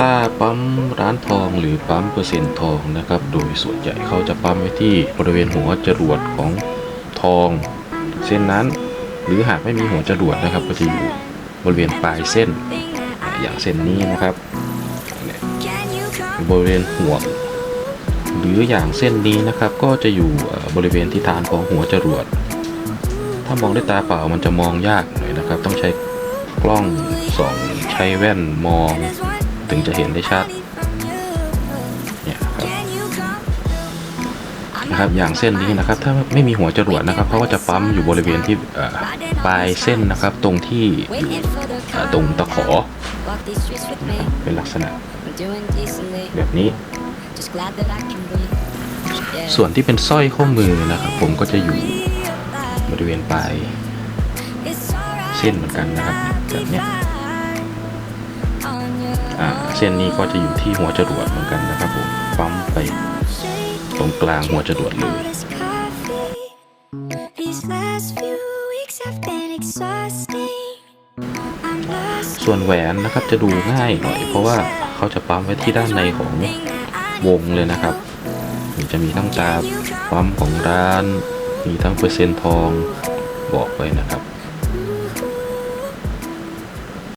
ตาปั๊มร้านทองหรือปั๊มเปอร์เซ็นต์ทองนะครับ โดยส่วนใหญ่เขาจะปั๊มไว้ที่บริเวณหัวจรวดของทอง เส้นนั้น หรือหากไม่มีหัวจรวดนะครับ ก็จะอยู่บริเวณปลายเส้น อย่างเส้นนี้นะครับบริเวณห่วงหรืออย่างเส้นนี้นะครับ ก็จะอยู่บริเวณที่ฐานของหัวจรวด ถ้ามองด้วยตาเปล่ามันจะมองยากหน่อยนะครับ ต้องใช้กล้องส่องใช้แว่นมอง ถึงจะเห็นได้ชัดเนี่ยครับนะครับอย่างเส้นนี้นะครับ ถ้าไม่มีหัวจรวดนะครับเขาก็จะปั๊มอยู่บริเวณที่ปลายเส้นนะครับ ตรงที่อยู่ตรงตะขอนะเป็นลักษณะแบบนี้ ส่วนที่เป็นสร้อยข้อมือนะครับ ผมก็จะอยู่บริเวณปลายเส้นเหมือนกันนะครับแบบนี้ ส้นนี้ก็จะอยู่ที่หัวจรวดเหมือนกันนะครับผมปั๊มไปตรงกลางหัวจรวดเลย ส่วนแหวนนะครับจะดูง่ายหน่อย เพราะว่าเขาจะปั๊มไว้ที่ด้านในของวงเลยนะครับมันจะมีทั้งตาปั๊มของร้าน มีทั้งเปอร์เซ็นต์ทองบอกไว้นะครับ